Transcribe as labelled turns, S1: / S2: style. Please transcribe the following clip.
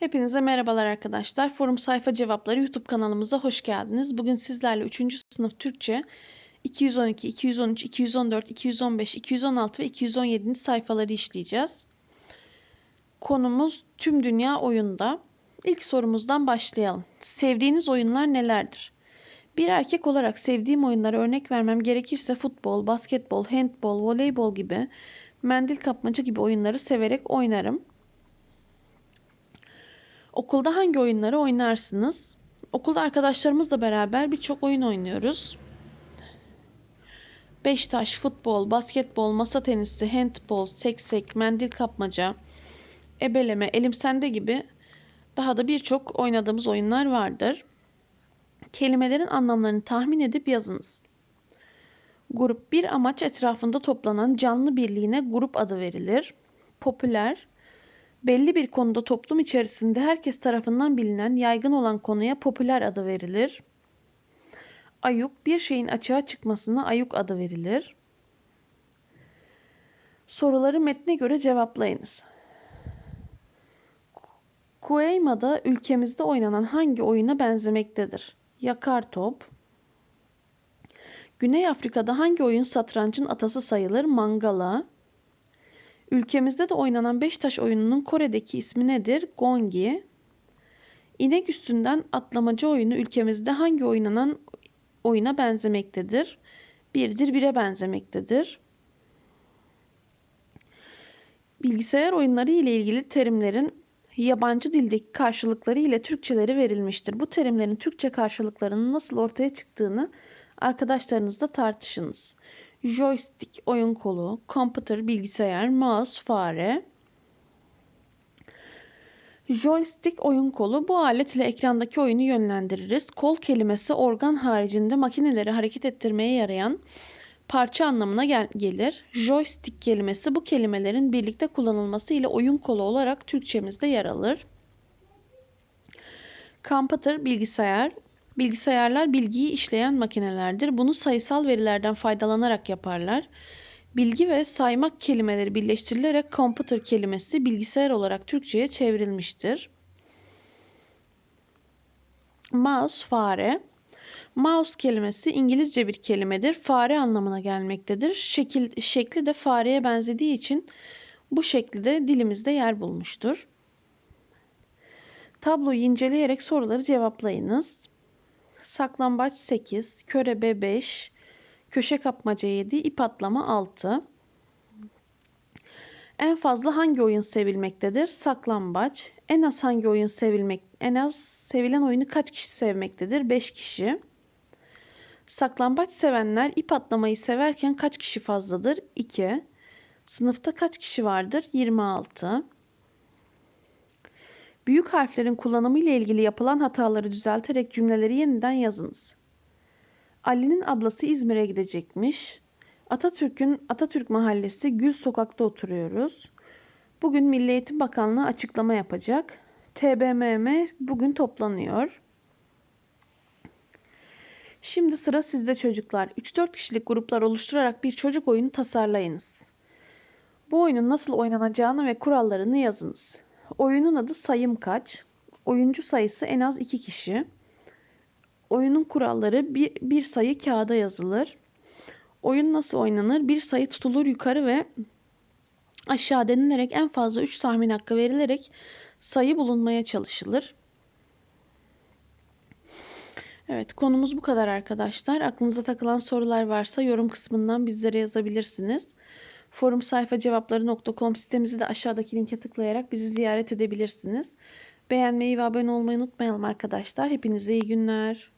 S1: Hepinize merhabalar arkadaşlar. Forum Sayfa Cevapları YouTube kanalımıza hoş geldiniz. Bugün sizlerle 3. sınıf Türkçe 212, 213, 214, 215, 216 ve 217. sayfaları işleyeceğiz. Konumuz tüm dünya oyunda. İlk sorumuzdan başlayalım. Sevdiğiniz oyunlar nelerdir? Bir erkek olarak sevdiğim oyunlara örnek vermem gerekirse futbol, basketbol, handbol, voleybol gibi, mendil kapmaca gibi oyunları severek oynarım. Okulda hangi oyunları oynarsınız? Okulda arkadaşlarımızla beraber birçok oyun oynuyoruz. Beş taş, futbol, basketbol, masa tenisi, handbol, seksek, mendil kapmaca, ebeleme, elim sende gibi daha da birçok oynadığımız oyunlar vardır. Kelimelerin anlamlarını tahmin edip yazınız. Grup bir amaç etrafında toplanan canlı birliğine grup adı verilir. Popüler, belli bir konuda toplum içerisinde herkes tarafından bilinen, yaygın olan konuya popüler adı verilir. Ayuk, bir şeyin açığa çıkmasına ayuk adı verilir. Soruları metne göre cevaplayınız. Kueyma'da ülkemizde oynanan hangi oyuna benzemektedir? Yakar top. Güney Afrika'da hangi oyun satrancın atası sayılır? Mangala. Ülkemizde de oynanan beş taş oyununun Kore'deki ismi nedir? Gongi. İnek üstünden atlamacı oyunu ülkemizde hangi oynanan oyuna benzemektedir? Birdir bire benzemektedir. Bilgisayar oyunları ile ilgili terimlerin yabancı dildeki karşılıkları ile Türkçeleri verilmiştir. Bu terimlerin Türkçe karşılıklarının nasıl ortaya çıktığını arkadaşlarınızla tartışınız joystick oyun kolu, computer bilgisayar, mouse fare. Joystick oyun kolu bu alet ile ekrandaki oyunu yönlendiririz. Kol kelimesi organ haricinde makineleri hareket ettirmeye yarayan parça anlamına gel gelir. Joystick kelimesi bu kelimelerin birlikte kullanılması ile oyun kolu olarak Türkçemizde yer alır. Computer bilgisayar, Bilgisayarlar bilgiyi işleyen makinelerdir. Bunu sayısal verilerden faydalanarak yaparlar. Bilgi ve saymak kelimeleri birleştirilerek computer kelimesi bilgisayar olarak Türkçe'ye çevrilmiştir. Mouse fare. Mouse kelimesi İngilizce bir kelimedir. Fare anlamına gelmektedir. Şekil, şekli de fareye benzediği için bu şekli de dilimizde yer bulmuştur. Tabloyu inceleyerek soruları cevaplayınız saklambaç 8, körebe 5, köşe kapmaca 7, ip atlama 6. En fazla hangi oyun sevilmektedir? Saklambaç. En az hangi oyun sevilmek? En az sevilen oyunu kaç kişi sevmektedir? 5 kişi. Saklambaç sevenler ip atlamayı severken kaç kişi fazladır? 2. Sınıfta kaç kişi vardır? 26. Büyük harflerin kullanımı ile ilgili yapılan hataları düzelterek cümleleri yeniden yazınız. Ali'nin ablası İzmir'e gidecekmiş. Atatürk'ün Atatürk Mahallesi Gül Sokak'ta oturuyoruz. Bugün Milli Eğitim Bakanlığı açıklama yapacak. TBMM bugün toplanıyor. Şimdi sıra sizde çocuklar. 3-4 kişilik gruplar oluşturarak bir çocuk oyunu tasarlayınız. Bu oyunun nasıl oynanacağını ve kurallarını yazınız. Oyunun adı sayım kaç. Oyuncu sayısı en az 2 kişi. Oyunun kuralları bir, bir sayı kağıda yazılır. Oyun nasıl oynanır? Bir sayı tutulur yukarı ve aşağı denilerek en fazla 3 tahmin hakkı verilerek sayı bulunmaya çalışılır. Evet konumuz bu kadar arkadaşlar. Aklınıza takılan sorular varsa yorum kısmından bizlere yazabilirsiniz. Forum sayfa cevapları.com sitemizi de aşağıdaki linke tıklayarak bizi ziyaret edebilirsiniz. Beğenmeyi ve abone olmayı unutmayalım arkadaşlar. Hepinize iyi günler.